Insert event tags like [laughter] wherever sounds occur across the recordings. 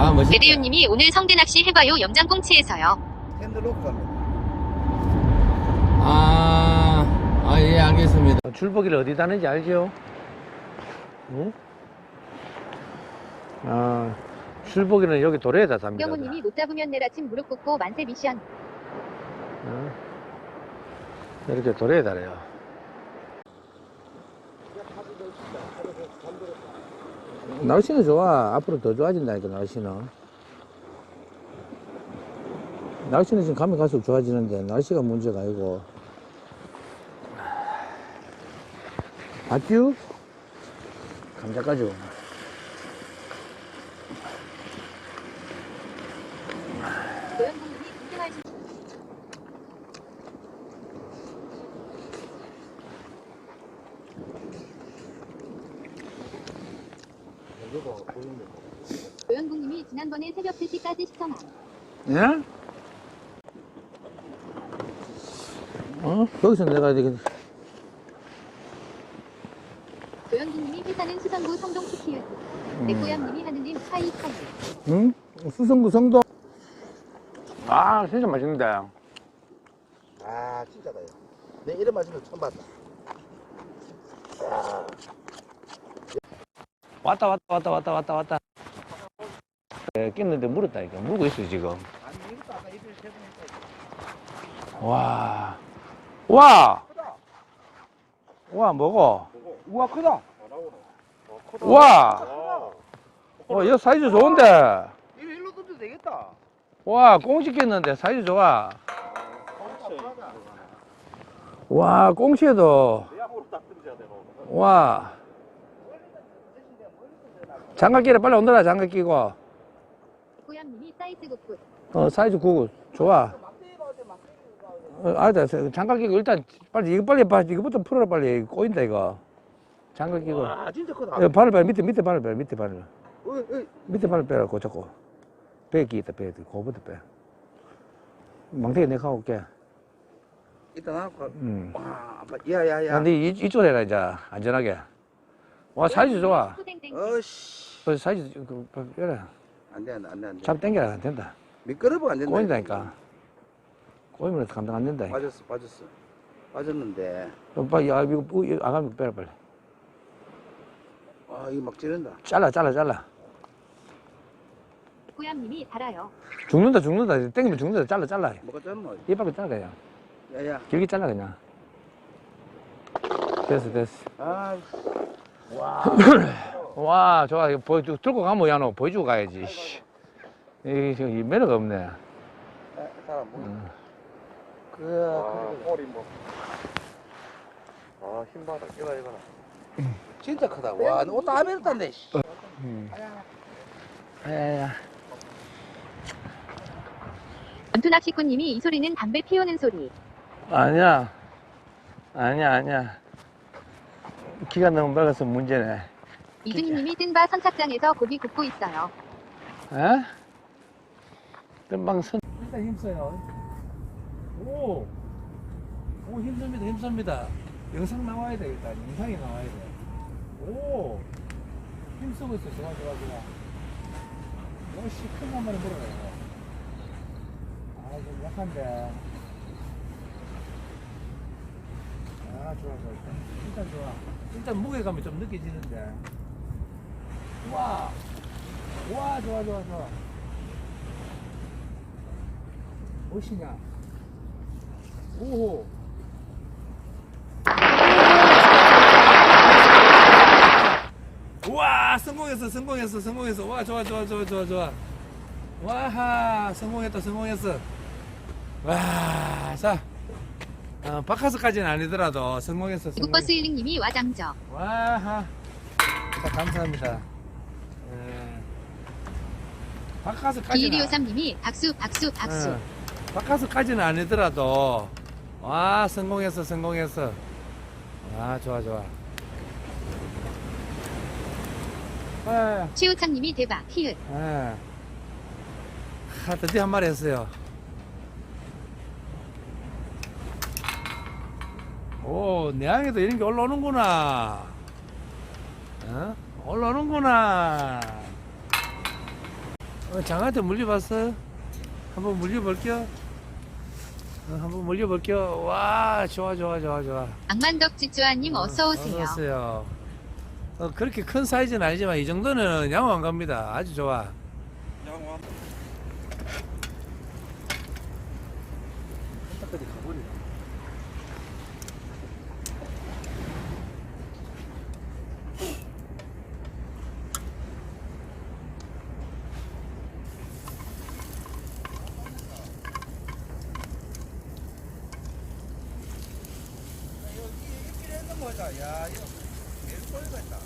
아, 멋있다. 배대윤님이 오늘 성대 낚시 해봐요 염장꽁치에서요. 핸들 놓고 가면 아, 아, 예, 알겠습니다. 줄보기를 어디 다는지 알죠? 응? 아, 줄보기는 여기 도로에다 답니다. 경호님이 못 잡으면 내일 아침 무릎 꿇고 만세 미션. 응? 이렇게 도로에 달아요. 날씨는 좋아. 앞으로 더 좋아진다니까, 날씨는. 날씨는 지금 가면 갈수록 좋아지는데, 날씨가 문제가 아니고. 봤쥬? 감자 까지. 고영국님이 궁금하신 고영국님이 지난번에 새벽 3시까지 시청함. 예? 어? 거기서 내가 이렇게 고영국님이 회사는 수성구 성동 쿠키유. 내꼬얌님이 하느님 하이 하이. 응? 수성구 성도. 아, 진짜 맛있는데. 아 진짜다요 내 이런 맛은 처음 봤다 왔다, 왔다, 왔다, 왔다, 왔다, 왔다. 에, 깼는데 물었다, 이거. 물고 있어, 지금. 와. 와! 와, 먹어. 우와 크다 와! 어, 이거 사이즈 좋은데. 이거 일로 던져도 되겠다 와, 꽁치 깼는데 사이즈 좋아. 와, 꽁치에도. 와. 장갑 끼래 빨리 온더라, 장갑 끼고. 사이즈. 어, 사이즈 9 좋아. 어, 알다. 장갑 끼고 일단 빨리 이거 빨리 봐. 이거부터 풀어라 빨리. 꼬인다 이거. 장갑 끼고. 아 진짜 크다 어, 발을 빼. 밑에 밑에 발을 빼. 밑에 발을. 어이, 어이. 밑에 발을 빼라고 자꾸. 배기 있다 배기. 그거부터 빼. 망태기 내가 하고 올게. 일단 하고 음. 와 야야야 근데 이, 이쪽으로 해라 이제 안전하게. 와 사이즈 좋아. 어씨. 그 사이즈 그 빼라. 안돼 안돼 안돼 안돼. 잡 당겨라 안 된다. 미끄러워 안 된다. 꼬인다니까. 꼬이면 감당 안 된다. 빠졌어 빠졌어. 빠졌는데. 어, 빨리 야 이거 어, 이거 아가미 빼라 빨리. 아 이거 막 찌른다. 잘라 잘라 잘라. 고얌님이 달아요. 죽는다 죽는다. 땡기면 죽는다. 잘라 잘라. 뭐가 쪘노 이 밖에 잘라 그냥 야야. 길게 잘라 그냥. 됐어 됐어. 아 [laughs] 와 좋아 이거 보여 들고 가면 야 너 보여주고 가야지 씨. 이, 이, 이 매너가 없네 아, 사람 뭐 음. 그 허리 뭐. 아, 힘받아. 이거, 이거라. 진짜 크다 와너다 베렸단데 음. 야야야 원투낚시꾼님이 이 소리는 담배 피우는 소리. 아니야 아니야 아니야 키가 너무 밝아서 문제네 이준희님이 뜬바 선착장에서 고기 굽고 있어요. 에? 금방 선. 일단 힘써요. 오! 오 힘씁니다 힘씁니다. 영상 나와야 돼 일단. 영상이 나와야 돼 오! 힘쓰고 있어 좋아 좋아 좋아. 역시 큰한 마리 물어가요. 아 좀 약한데. 아 좋아 좋아. 일단 좋아. 일단 무게감이 좀 느껴지는데. 우 와. 우와 좋아 좋아 좋아. 무엇이냐? 오호. 우와 성공했어 성공했어 성공했어. 와 좋아 좋아 좋아 좋아 좋아. 와하 성공했다 성공했어. 와 자. 어, 바카스까지는 아니더라도 성공했어 성공했어. 이국버스 힐링님이 와장저. 와하. 자, 감사합니다. 예. 바카스까지는. B1253님이 박수 박수 박수. 예. 바카스까지는 아니더라도. 와, 성공했어, 성공했어. 와, 좋아, 좋아. 예, 최우창님이 대박 히읗. 예. 하, 드디어 한 마리 했어요. 오, 내항에도 이런 게 올라오는구나. 어? 올라오는구나. 어, 장한테 물려봤어? 한번 물려볼게요. 어, 한번 물려볼게요. 와, 좋아, 좋아, 좋아, 좋아. 악만덕 지주아님 어서 오세요. 어서오세요. 어, 그렇게 큰 사이즈는 아니지만 이 정도는 양호한 겁니다. 아주 좋아. 까지 거 보자. 야, 이거 매일 꼬리겠다.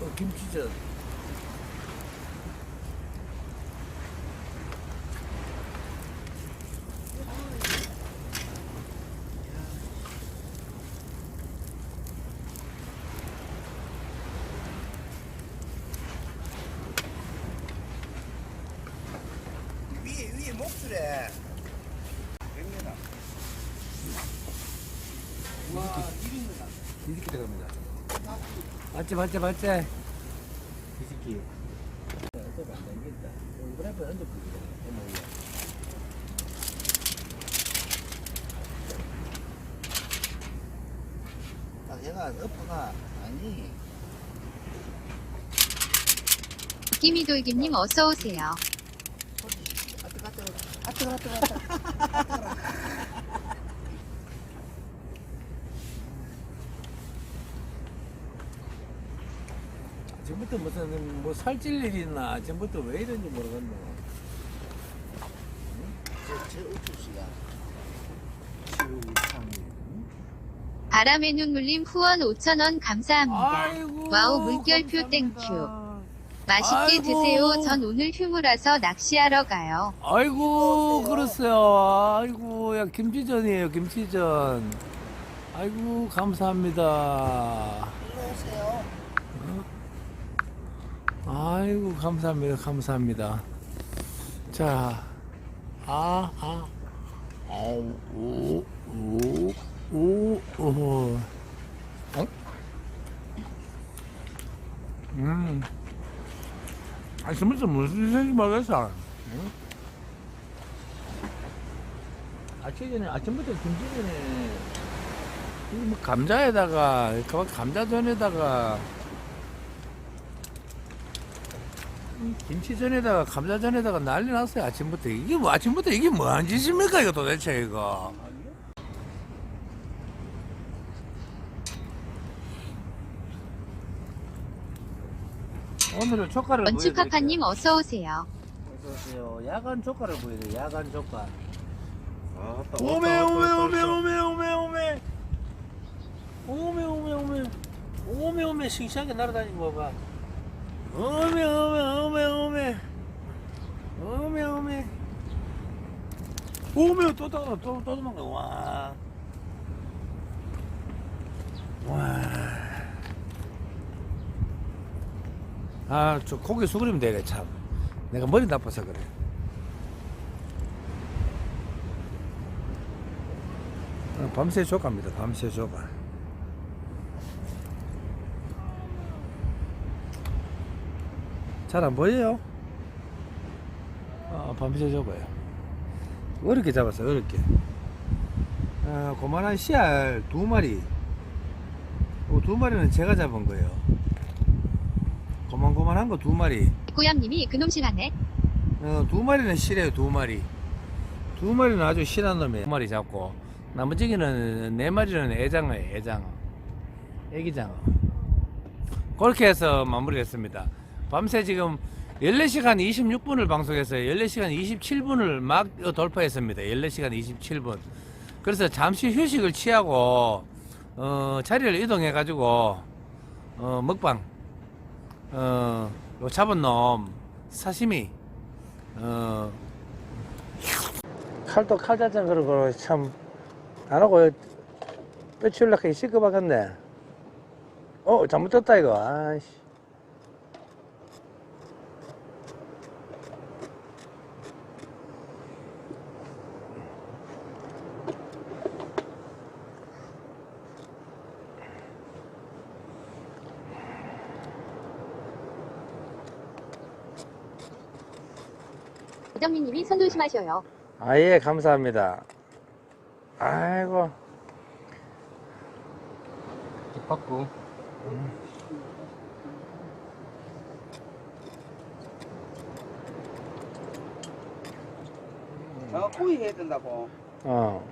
어, 김치전. 매출에 100m. 와, 1인분 뒤집기 들어갑니다. 맞지, 맞지, 맞지? 뒤집기. 그래프 얹어 보기로. 얘가 엎어가 아니. 끼미돌기님 어서 오세요. 아, 뜨거, 아, 뜨거, 아, 뜨거. 지금부터 무슨 뭐 살찔 일이 있나? 지금부터 왜 이런지 모르겠네. 제, 제 우주 씨가. 바람의 눈물님 후원 5천원 감사합니다. 아이고. 와우, 물결표 감사합니다. 땡큐. 맛있게 아이고. 드세요. 전 오늘 휴무라서 낚시하러 가요. 아이고 그랬어요. 아이고 야 김치전이에요 김치전. 아이고 감사합니다. 일로 오세요. 아이고 감사합니다 감사합니다. 자, 아 아, 아우 오 오 오 오, 오. 어? 음. 아, 진짜 무슨 생각이 모르겠어. 응? 아침 전에 아침부터 김치전에 이뭐 감자에다가 그 감자전에다가 김치전에다가 감자전에다가 난리 났어요 아침부터 이게 뭐 아침부터 이게 뭐한 짓입니까 이거 도대체 이거 오늘은 조카를 원추카파님 어서 오세요. 어서오세요 야간 조카를 보여드려요 야간 조카 아, 오메 오메 오메 오메 오메 오메 오메 오메 오메 오메 오메 싱싱하게 날아다니는 거 봐. 오메 오메 오메 오메 오메 오메 오메 또 따라 또또 도망가 와. 와. 아, 저 고개 수그리면 되네 참. 내가 머리 나빠서 그래. 어, 밤새 조가입니다. 밤새 조가. 잘 안 보여요? 어, 밤새 조가요. 어렵게 잡았어요. 어렵게. 어, 고만한 씨알 두 마리. 어, 두 마리는 제가 잡은 거예요. 고만고만한 거 두 마리. 꼬얌님이 그놈 실하네. 어, 두 마리는 실해요, 두 마리. 두 마리는 아주 실한 놈이에요. 두 마리 잡고, 나머지는 네 마리는 애장어예요, 애장어. 애기장어. 그렇게 해서 마무리를 했습니다. 밤새 지금 14시간 26분을 방송했어요. 14시간 27분을 막 돌파했습니다. 14시간 27분. 그래서 잠시 휴식을 취하고, 어, 자리를 이동해가지고, 어, 먹방, 어, 요 잡은 놈, 사시미, 어, 칼도 칼자전거를 그러 참, 안 하고, 뼈치울락하게 시끄박했네. 어, 잘못 떴다, 이거. 아이씨. 이정민님이 손 조심하셔요. 아예 감사합니다. 아이고 뒷바꾸. 어, 구이 해야 된다고. 어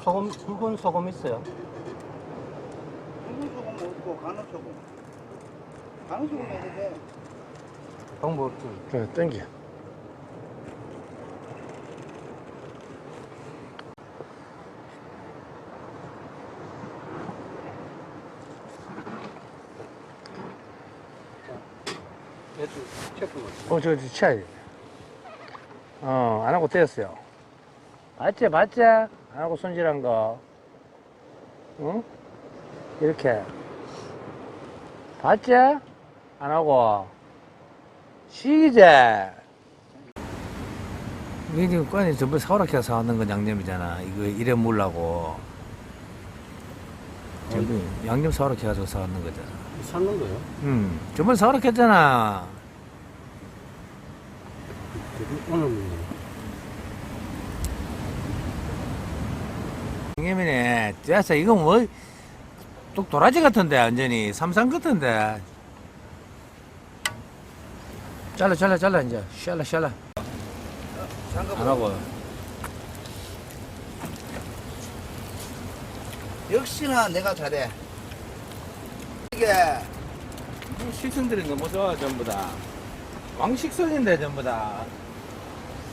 소금, 굵은 소금 있어요. 굵은 소금 없고 간호 소금. 간호 소금 해도 돼. 방법 그래 땡겨. 얘도 체프. 어, 저, 저, 치아야 돼. 어, 안 하고 떼었어요. 봤지, 봤지? 안 하고 손질한 거. 응? 이렇게. 봤지? 안 하고. 시기제. 이게 관이 전부 사오락해 사왔는 건 양념이잖아. 이거 이래 물라고. 전부 양념 사오락해 가지고 사왔는 거잖아. 삶는 거요? 음, 전부 사오락했잖아. 오늘 형님이네. 됐어. 이거 뭐, 또 도라지 같은데, 완전히. 삼상 같은데. 잘라, 잘라, 잘라, 이제. 샬라, 샬라. 안 하고. 역시나 내가 잘해. 이게 식성들이 너무 좋아, 전부 다. 왕식성인데, 전부 다.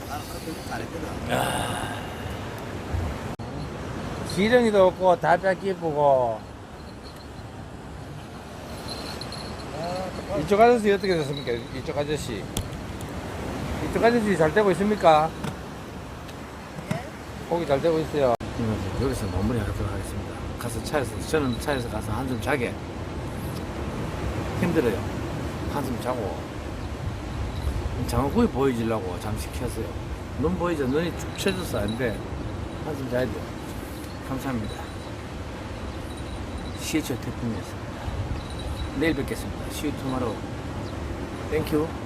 나는 그렇게 잘했거든. 지렁이도 없고, 다 짝 기쁘고. 이쪽 아저씨 어떻게 됐습니까? 이쪽 아저씨. 이쪽 아저씨 잘 되고 있습니까? 고기 잘 되고 있어요. 여기서 마무리하도록 하겠습니다. 가서 차에서, 저는 차에서 가서 한숨 자게. 힘들어요. 한숨 자고. 장어구이 보여주려고 잠시 켰어요. 눈 보이죠? 눈이 축 쳐져서 안 돼. 한숨 자야 돼요. 감사합니다. 시애초 태풍이었습니다. 내일 뵙겠습니다. See you tomorrow. Thank you.